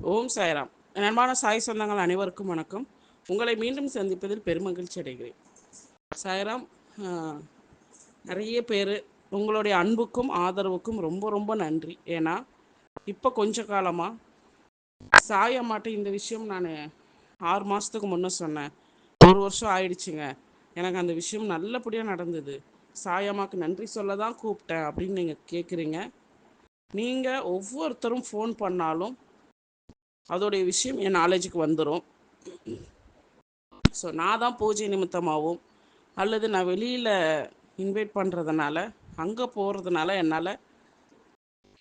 ஓம் சாய்ராம். அன்பான சாய் சொந்தங்கள் அனைவருக்கும் வணக்கம். உங்களை மீண்டும் சந்திப்பதில் பெருமகிழ்ச்சி அடைகிறேன். சாய்ராம் நிறைய பேர் உங்களுடைய அன்புக்கும் ஆதரவுக்கும் ரொம்ப ரொம்ப நன்றி. ஏன்னா இப்போ கொஞ்ச காலமாக சாய் அம்மாட்ட இந்த விஷயம் நான் ஆறு மாதத்துக்கு முன்னே சொன்னேன். ஒரு வருஷம் ஆயிடுச்சுங்க. எனக்கு அந்த விஷயம் நல்லபடியாக நடந்தது. சாயம்மாக்கு நன்றி சொல்ல தான் கூப்பிட்டேன் அப்படின்னு நீங்கள் கேட்குறீங்க நீங்கள் ஒவ்வொருத்தரும் ஃபோன் பண்ணாலும் அதோடைய விஷயம் என் நாலேஜுக்கு வந்துடும் ஸோ நான் தான் பூஜை நிமித்தமாகவும் அல்லது நான் வெளியில் இன்வைட் பண்ணுறதுனால அங்கே போகிறதுனால என்னால்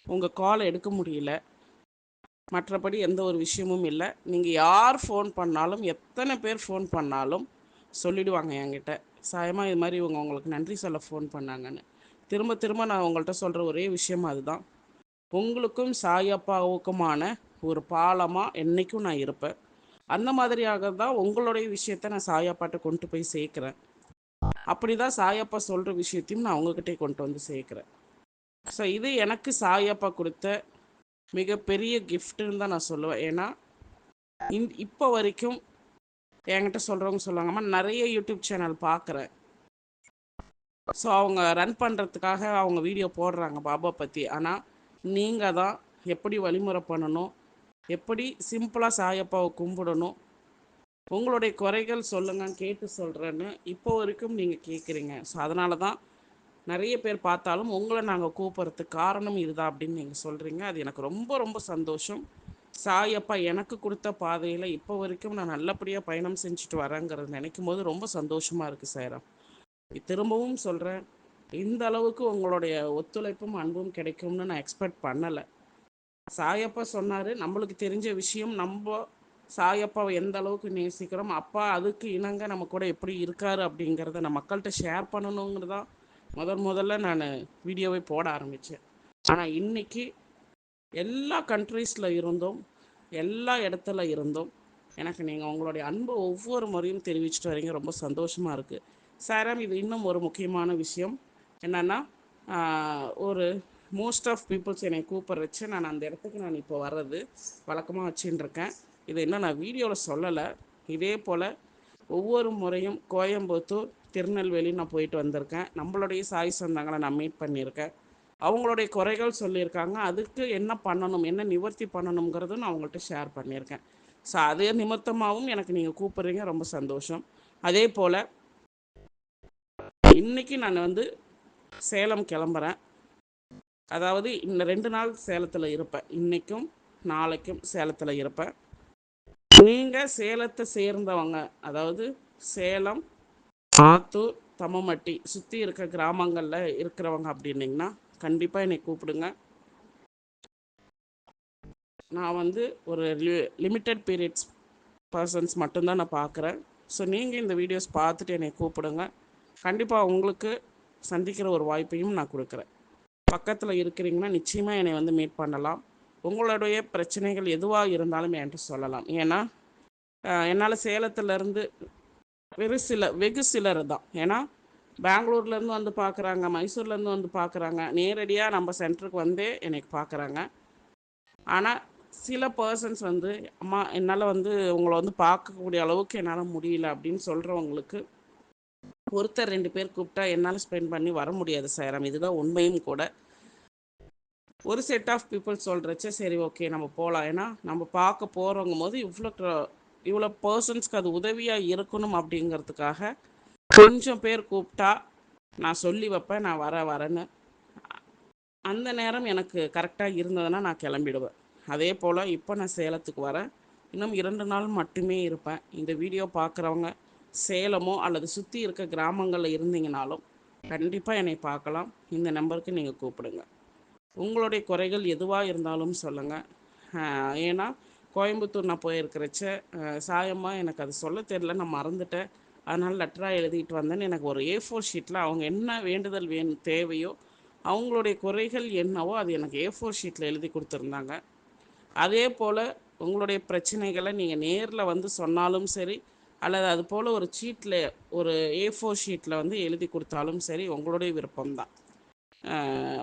உங்கள் கால் எடுக்க முடியல. மற்றபடி எந்த ஒரு விஷயமும் இல்லை. நீங்கள் யார் ஃபோன் பண்ணாலும் எத்தனை பேர் ஃபோன் பண்ணாலும் சொல்லிடுவாங்க என்கிட்ட. சாயமாக இது மாதிரி இவங்க உங்களுக்கு நன்றி சொல்ல ஃபோன் பண்ணாங்கன்னு. திரும்ப திரும்ப நான் உங்கள்கிட்ட சொல்கிற ஒரே விஷயம் அதுதான். உங்களுக்கும் சாயப்பாவுக்குமான ஒரு பாலமாக என்றைக்கும் நான் இருப்பேன். அந்த மாதிரியாக தான் உங்களுடைய விஷயத்த நான் சாயாப்பாட்ட கொண்டு போய் சேர்க்குறேன். அப்படி தான் சாயப்பா சொல்கிற விஷயத்தையும் நான் உங்ககிட்டே கொண்டு வந்து சேர்க்குறேன். ஸோ இது எனக்கு சாயப்பா கொடுத்த மிகப்பெரிய கிஃப்ட்டுன்னு தான் நான் சொல்லுவேன். ஏன்னா இந் இப்போ வரைக்கும் என்கிட்ட சொல்கிறவங்க சொல்லுவாங்கம்மா நிறைய யூடியூப் சேனல் பார்க்குறேன் ஸோ அவங்க ரன் பண்ணுறதுக்காக அவங்க வீடியோ போடுறாங்க பாபா பற்றி ஆனால் நீங்கள் தான் எப்படி வழிமுறை பண்ணணும் எப்படி சிம்பிளாக சாயப்பாவை கும்பிடணும்? உங்களுடைய குறைகள் சொல்லுங்கன்னு கேட்டு சொல்கிறேன்னு இப்போ வரைக்கும் நீங்கள் கேட்குறீங்க ஸோ அதனால தான் நிறைய பேர் பார்த்தாலும் உங்களை நாங்கள் கூப்பிட்றதுக்கு காரணம் இதுதான் அப்படின்னு நீங்கள் சொல்கிறீங்க அது எனக்கு ரொம்ப ரொம்ப சந்தோஷம். சாயப்பா எனக்கு கொடுத்த பாதையில் இப்போ வரைக்கும் நான் நல்லபடியாக பயணம் செஞ்சுட்டு வரேங்கிறது நினைக்கும் போது ரொம்ப சந்தோஷமாக இருக்குது சேரம் திரும்பவும் சொல்கிறேன் இந்த அளவுக்கு உங்களுடைய ஒத்துழைப்பும் அன்பும் கிடைக்கும்னு நான் எக்ஸ்பெக்ட் பண்ணலை. சாயப்பா சொன்னார் நம்மளுக்கு தெரிஞ்ச விஷயம் நம்ம சாயப்பாவை எந்த அளவுக்கு நேசிக்கிறோம் அப்பா அதுக்கு இணங்க நம்ம கூட எப்படி இருக்காரு அப்படிங்கிறத நான் மக்கள்கிட்ட ஷேர் பண்ணணுங்கிறதான் முதல் முதல்ல நான் வீடியோவை போட ஆரம்பித்தேன் ஆனால் இன்னைக்கு எல்லா கண்ட்ரீஸில் இருந்தும் எல்லா இடத்துல இருந்தும் எனக்கு நீங்கள் உங்களுடைய அன்பை ஒவ்வொரு முறையும் தெரிவிச்சிட்டு வரீங்க. ரொம்ப சந்தோஷமாக இருக்குது சாரம் இது இன்னும் ஒரு முக்கியமான விஷயம். என்னென்னா ஒரு மோஸ்ட் ஆஃப் பீப்புள்ஸ் என்னை கூப்பிட்றச்சு நான் அந்த இடத்துக்கு நான் இப்போ வர்றது வழக்கமாக வச்சுட்டுருக்கேன் இது இன்னும் நான் வீடியோவில் சொல்லலை. இதே போல் ஒவ்வொரு முறையும் கோயம்புத்தூர் திருநெல்வேலி நான் போயிட்டு வந்திருக்கேன். நம்மளுடைய சாய் சொந்தங்களை நான் மீட் பண்ணியிருக்கேன். அவங்களுடைய குறைகள் சொல்லியிருக்காங்க. அதுக்கு என்ன பண்ணணும் என்ன நிவர்த்தி பண்ணணுங்கிறதும் நான் அவங்கள்ட்ட ஷேர் பண்ணியிருக்கேன். ஸோ அதே நிமித்தமாகவும் எனக்கு நீங்கள் கூப்பிட்றீங்க. ரொம்ப சந்தோஷம். அதே போல் இன்றைக்கி நான் வந்து சேலம் கிளம்புறேன். அதாவது இந்த ரெண்டு நாள் சேலத்தில் இருப்பேன் இன்னைக்கும் நாளைக்கும் சேலத்தில் இருப்பேன் நீங்கள் சேலத்தை சேர்ந்தவங்க அதாவது சேலம் ஆத்தூர் தம்மமட்டி சுற்றி இருக்க கிராமங்களில் இருக்கிறவங்க அப்படின்னீங்கன்னா கண்டிப்பாக என்னை கூப்பிடுங்க. நான் வந்து ஒரு லிமிட்டட் பீரியட்ஸ் பர்சன்ஸ் மட்டும்தான் நான் பார்க்குறேன் ஸோ நீங்கள் இந்த வீடியோஸ் பார்த்துட்டு என்னை கூப்பிடுங்க. கண்டிப்பாக உங்களுக்கு சந்திக்கிற ஒரு வாய்ப்பையும் நான் கொடுக்குறேன். பக்கத்தில் இருக்கிறீங்கன்னா நிச்சயமாக என்னை வந்து மீட் பண்ணலாம். உங்களுடைய பிரச்சனைகள் எதுவாக இருந்தாலும் என்கிட்ட சொல்லலாம். ஏன்னா என்னால் சேலத்துலேருந்து வெறு சில வெகு சிலர் தான். ஏன்னா பெங்களூர்லேருந்து வந்து பார்க்குறாங்க மைசூர்லேருந்து வந்து பார்க்குறாங்க நேரடியாக நம்ம சென்டருக்கு வந்தே எனக்கு பார்க்குறாங்க ஆனால் சில பர்சன்ஸ் வந்து அம்மா என்னால் வந்து உங்களை வந்து பார்க்கக்கூடிய அளவுக்கு என்னால் முடியல அப்படின்னு சொல்கிறவங்களுக்கு ஒருத்தர் ரெண்டு பேர் கூப்பிட்டா என்னால் ஸ்பெண்ட் பண்ணி வர முடியாது சேரம் இதுதான் உண்மையும் கூட. ஒரு செட் ஆஃப் பீப்புள் சொல்கிறச்சே சரி ஓகே நம்ம போகலாம் ஏன்னா நம்ம பார்க்க போகிறவங்க போது இவ்வளோ க்ர- இவ்வளோ பர்சன்ஸ்க்கு அது உதவியாக இருக்கணும் அப்படிங்கிறதுக்காக கொஞ்சம் பேர் கூப்பிட்டா நான் சொல்லி வைப்பேன் நான் வர வரேன்னு. அந்த நேரம் எனக்கு கரெக்டாக இருந்ததுன்னா நான் கிளம்பிடுவேன். அதே போல் இப்போ நான் சேலத்துக்கு வரேன். இன்னும் இரண்டு நாள் மட்டுமே இருப்பேன். இந்த வீடியோ பார்க்குறவங்க சேலமோ அல்லது சுற்றி இருக்க கிராமங்களில் இருந்தீங்கனாலும் கண்டிப்பாக என்னை பார்க்கலாம். இந்த நம்பருக்கு நீங்கள் கூப்பிடுங்க. உங்களுடைய குறைகள் எதுவாக இருந்தாலும் சொல்லுங்கள் ஏன்னா கோயம்புத்தூர் நான் போயிருக்கிறச்ச சாயமாக சாயம்மா எனக்கு அது சொல்ல தெரியல நான் மறந்துட்டேன். அதனால் லெட்டராக எழுதிட்டு வந்தேன்னு எனக்கு ஒரு ஏ ஃபோர் ஷீட்டில் அவங்க என்ன வேண்டுதல் வேணும் தேவையோ அவங்களுடைய குறைகள் என்னவோ அது எனக்கு ஏ ஃபோர் ஷீட்டில் எழுதி கொடுத்துருந்தாங்க. அதே போல் உங்களுடைய பிரச்சனைகளை நீங்கள் நேரில் வந்து சொன்னாலும் சரி அல்லது அது போல் ஒரு சீட்டில் ஒரு ஏ ஃபோர் ஷீட்டில் வந்து எழுதி கொடுத்தாலும் சரி உங்களுடைய விருப்பம்தான்.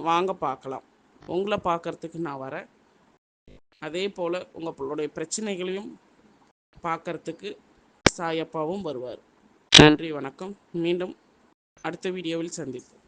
வாங்க பார்க்கலாம். உங்களை பார்க்கறதுக்கு நான் வரேன். அதே போல் உங்களுடைய பிரச்சனைகளையும் பார்க்கறதுக்கு சாயப்பாவும் வருவார். நன்றி வணக்கம். மீண்டும் அடுத்த வீடியோவில் சந்திப்போம்.